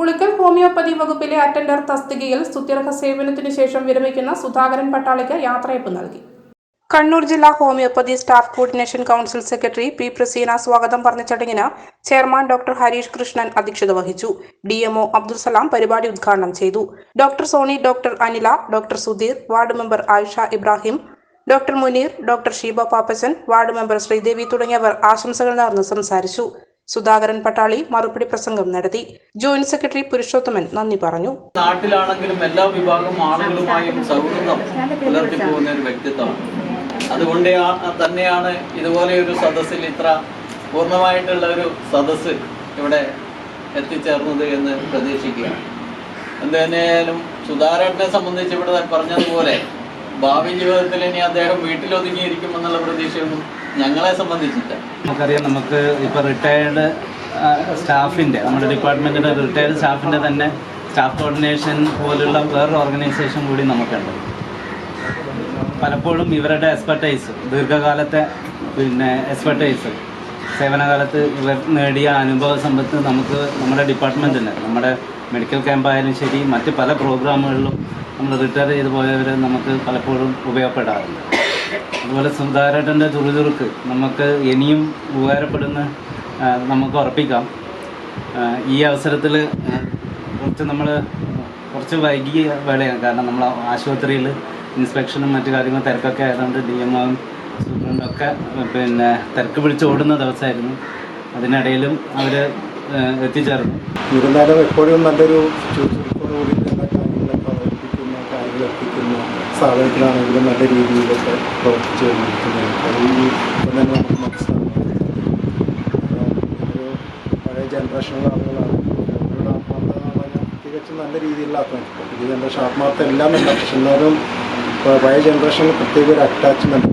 Ulikkal homeopathy വകുപ്പിലെ attender തസ്തികയിൽ സുദീർഘ സേവനത്തിനു ശേഷം വിരമിക്കുന്ന സുധാകരൻ പട്ടാളിക്ക് യാത്രയപ്പ് നൽകി. കണ്ണൂർ ജില്ലാ homoeopathy staff coordination council secretary P Praseena സ്വാഗതം പറഞ്ഞ ചടങ്ങിന് ചെയർമാൻ ഡോക്ടർ ഹരീഷ് കൃഷ്ണൻ അധ്യക്ഷത വഹിച്ചു. ഡി എംഒ അബ്ദുൽ സലാം പരിപാടി ഉദ്ഘാടനം ചെയ്തു. Doctor Soni doctor Anila doctor Sudheer ward member Ayisha Ibrahim doctor Muneer doctor Sheeba Pappachan ward member Sreedevi തുടങ്ങിയവർ ആശംസകൾ നേർന്ന് സംസാരിച്ചു. സുധാകരൻ പട്ടാളി മറുപടി പ്രസംഗം നടത്തി. ജോയിന്റ് സെക്രട്ടറി പുരുഷോത്തമൻ നന്ദി പറഞ്ഞു. നാട്ടിലാണെങ്കിലും എല്ലാ വിഭാഗം ആളുകളുമായും സൗഹൃദം പുലർത്തി പോകുന്ന ഒരു വ്യക്തിത്വമാണ്. അതുകൊണ്ട് തന്നെയാണ് ഇതുപോലെ ഒരു സദസ്സിൽ ഇത്ര പൂർണമായിട്ടുള്ള ഒരു സദസ്സ് ഇവിടെ എത്തിച്ചേർന്നത് എന്ന് പ്രതീക്ഷിക്കുകയാണ്. എന്തായാലും സുധാകരനെ സംബന്ധിച്ച് ഇവിടെ പറഞ്ഞതുപോലെ ഭാവി ജീവിതത്തിൽ ഇനി അദ്ദേഹം വീട്ടിലൊതുങ്ങിയിരിക്കുമെന്നുള്ള പ്രതീക്ഷയൊന്നും ഞങ്ങളെ സംബന്ധിച്ചില്ല നമുക്കറിയാം നമുക്ക് ഇപ്പോൾ റിട്ടയർഡ് സ്റ്റാഫിന്റെ നമ്മുടെ ഡിപ്പാർട്ട്മെന്റിന്റെ റിട്ടയർഡ് സ്റ്റാഫിന്റെ തന്നെ സ്റ്റാഫ് കോർഡിനേഷൻ പോലുള്ള വേറൊരു ഓർഗനൈസേഷൻ കൂടി നമുക്കുണ്ട്. പലപ്പോഴും ഇവരുടെ എക്സ്പെർട്ടൈസ് ദീർഘകാലത്തെ പിന്നെ എക്സ്പെർട്ടൈസ് സേവനകാലത്ത് ഇവർ നേടിയ അനുഭവ സമ്പത്ത് നമുക്ക് നമ്മുടെ ഡിപ്പാർട്ട്മെന്റിന് നമ്മുടെ മെഡിക്കൽ ക്യാമ്പായാലും ശരി മറ്റ് പല പ്രോഗ്രാമുകളിലും നമ്മൾ റിട്ടയർ ചെയ്ത് പോയവർ നമുക്ക് പലപ്പോഴും ഉപയോഗപ്പെടാറുണ്ട്. അതുപോലെ സുധാരേട്ടന്റെ ചുറുചുറുക്ക് നമുക്ക് ഇനിയും ഉപകാരപ്പെടുന്ന നമുക്ക് ഉറപ്പിക്കാം. ഈ അവസരത്തിൽ കുറച്ച് നമ്മൾ കുറച്ച് വൈകിയ വേളയാണ്. കാരണം നമ്മൾ ആശുപത്രിയിൽ ഇൻസ്പെക്ഷനും മറ്റു കാര്യങ്ങളും തിരക്കൊക്കെ ആയതുകൊണ്ട് ഡി എം ഒയും സൂപ്രണ്ടൊക്കെ പിന്നെ തിരക്ക് പിടിച്ച് ഓടുന്ന ദിവസമായിരുന്നു. അതിനിടയിലും അവർ എത്തിച്ചേർന്നു. എന്നിരുന്നാലും എപ്പോഴും നല്ലൊരു ചുറുചുറുക്കോടുകൂടി സ്ഥാപനത്തിലാണെങ്കിലും നല്ല രീതിയിലൊക്കെ പ്രവർത്തിച്ചു കൊണ്ടിരിക്കുന്നത് അത് ഈ ഇപ്പം തന്നെ നമുക്ക് മനസ്സിലാവും ഒരു പഴയ ജനറേഷനിലെ ആളുകളാണ് തികച്ചും നല്ല രീതിയിലുള്ള ആത്മാർത്ഥം പുതിയ ജനറേഷൻ ആത്മാർത്ഥം എല്ലാം ഉണ്ട് പക്ഷെ എന്നാലും പഴയ ജനറേഷനിൽ പ്രത്യേക ഒരു അറ്റാച്ച്മെന്റ്